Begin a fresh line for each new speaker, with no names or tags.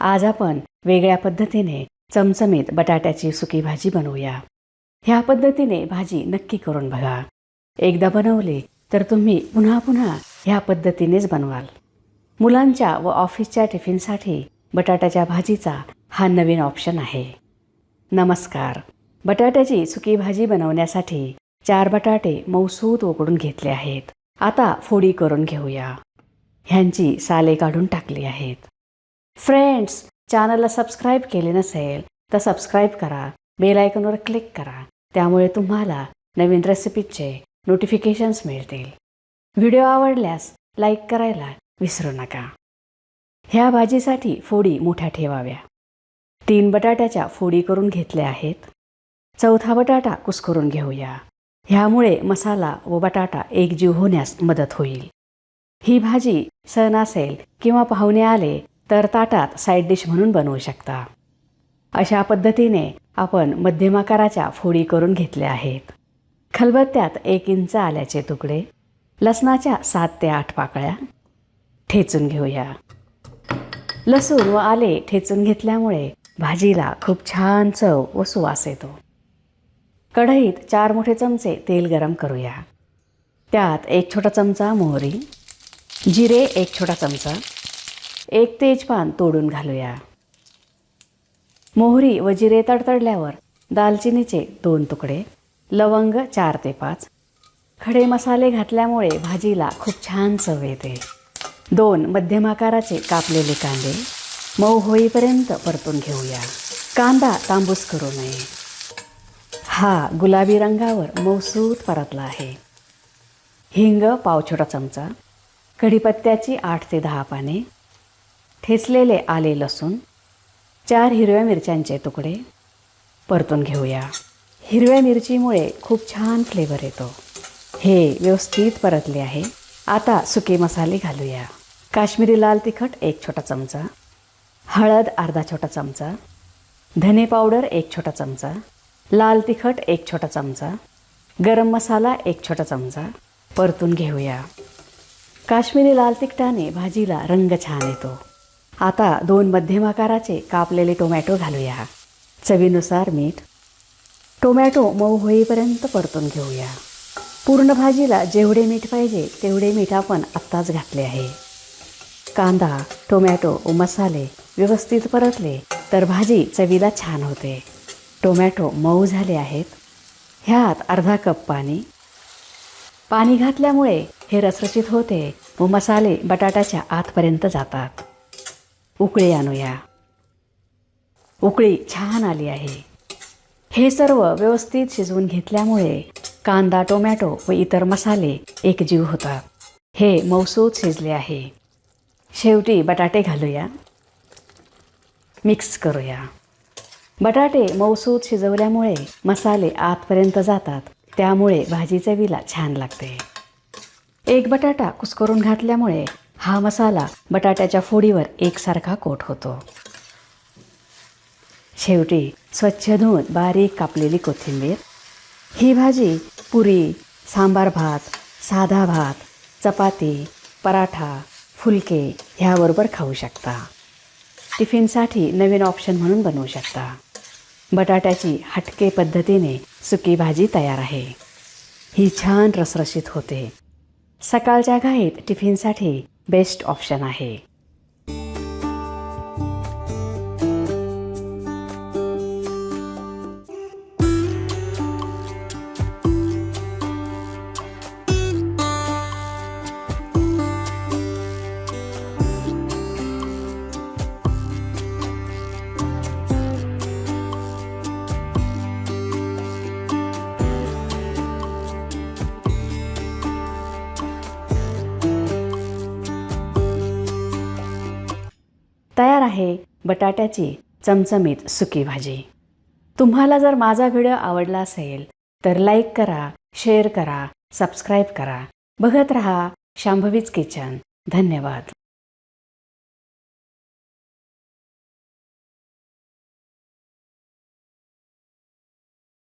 आज आपण वेगळ्या पद्धतीने चमचमीत बटाट्याची सुकी भाजी बनवूया. ह्या पद्धतीने भाजी नक्की करून बघा. एकदा बनवली तर तुम्ही पुन्हा पुन्हा ह्या पद्धतीनेच बनवाल. मुलांच्या व ऑफिसच्या टिफिनसाठी बटाट्याच्या भाजीचा हा नवीन ऑप्शन आहे. नमस्कार. बटाट्याची सुकी भाजी बनवण्यासाठी चार बटाटे मौसूद उकडून घेतले आहेत. आता फोडी करून घेऊया. ह्यांची साले काढून टाकली आहेत. फ्रेंड्स चॅनलला सबस्क्राईब केले नसेल तर सबस्क्राईब करा. बेल आयकॉनवर क्लिक करा. त्यामुळे तुम्हाला नवीन रेसिपीचे नोटिफिकेशन्स मिळतील. व्हिडिओ आवडल्यास लाईक करायला विसरू नका. ह्या भाजीसाठी फोडी मोठ्या ठेवाव्या. तीन बटाट्याच्या फोडी करून घेतल्या आहेत. चौथा बटाटा कुस्करून घेऊया. ह्यामुळे मसाला व बटाटा एकजीव होण्यास मदत होईल. ही भाजी सण असेल किंवा पाहुणे आले तर ताटात साईड डिश म्हणून बनवू शकता. अशा पद्धतीने आपण मध्यम आकाराच्या फोडी करून घेतल्या आहेत. खलबत्त्यात एक इंच आल्याचे तुकडे लसणाच्या सात ते आठ पाकळ्या ठेचून घेऊया. लसूण व आले ठेचून घेतल्यामुळे भाजीला खूप छान चव व सुवास येतो. कढईत चार मोठे चमचे तेल गरम करूया. त्यात एक छोटा चमचा मोहरी जिरे एक छोटा चमचा एक तेजपान तोडून घालूया. मोहरी व जिरे तडतडल्यावर दालचिनीचे दोन तुकडे लवंग चार ते पाच खडे मसाले घातल्यामुळे भाजीला खूप छान चव येते. दोन मध्यम आकाराचे कापलेले कांदे मऊ होईपर्यंत परतून घेऊया. कांदा तांबूस करू नये. हा गुलाबी रंगावर मौसूत परतला आहे. हिंग पाव छोटा चमचा कढीपत्त्याची आठ ते दहा पाने ठेचलेले आले लसूण चार हिरव्या मिरच्यांचे तुकडे. परतून घेऊया. हिरव्या मिरचीमुळे खूप छान फ्लेवर येतो. हे व्यवस्थित परतले आहे. आता सुके मसाले घालूया. काश्मीरी लाल तिखट एक छोटा चमचा. हळद अर्धा छोटा चमचा. धने पावडर एक छोटा चमचा. लाल तिखट एक छोटा चमचा. गरम मसाला एक छोटा चमचा. परतून घेऊया. काश्मीरी लाल तिखटाने भाजीला रंग छान येतो. आता दोन मध्यम आकाराचे कापलेले टोमॅटो घालूया. चवीनुसार मीठ. टोमॅटो मऊ होईपर्यंत परतून घेऊया. पूर्ण भाजीला जेवढे मीठ पाहिजे तेवढे मीठ आपण आत्ताच घातले आहे. कांदा टोमॅटो व मसाले व्यवस्थित परतले तर भाजी चवीला छान होते. टोमॅटो मऊ झाले आहेत. ह्यात अर्धा कप पाणी. पाणी घातल्यामुळे हे रसरशीत होते व मसाले बटाट्याच्या आतपर्यंत जातात. उकळी आणूया. उकळी छान आली आहे. हे सर्व व्यवस्थित शिजवून घेतल्यामुळे कांदा टोमॅटो व इतर मसाले एकजीव होतात. हे मौसूद शिजले आहे. शेवटी बटाटे घालूया. मिक्स करूया. बटाटे मौसूद शिजवल्यामुळे मसाले आतपर्यंत जातात. त्यामुळे भाजी चवीला छान लागते. एक बटाटा कुस्करून घातल्यामुळे हा मसाला बटाट्याच्या फोडीवर एकसारखा कोट होतो. शेवटी स्वच्छ धुवून बारीक कापलेली कोथिंबीर. ही भाजी पुरी सांबार भात साधा भात चपाती पराठा फुलके ह्याबरोबर खाऊ शकता. टिफिनसाठी नवीन ऑप्शन म्हणून बनवू शकता. बटाट्याची हटके पद्धतीने सुकी भाजी तयार आहे. ही छान रसरशीत होते. सकाळच्या घाईत टिफिनसाठी बेस्ट ऑप्शन आहे. आहे बटाट्याची चमचमीत सुकी भाजी. तुम्हाला जर माझा व्हिडिओ आवडला असेल तर लाईक करा शेअर करा सबस्क्राईब करा. बघत रहा शांभवीज किचन. धन्यवाद.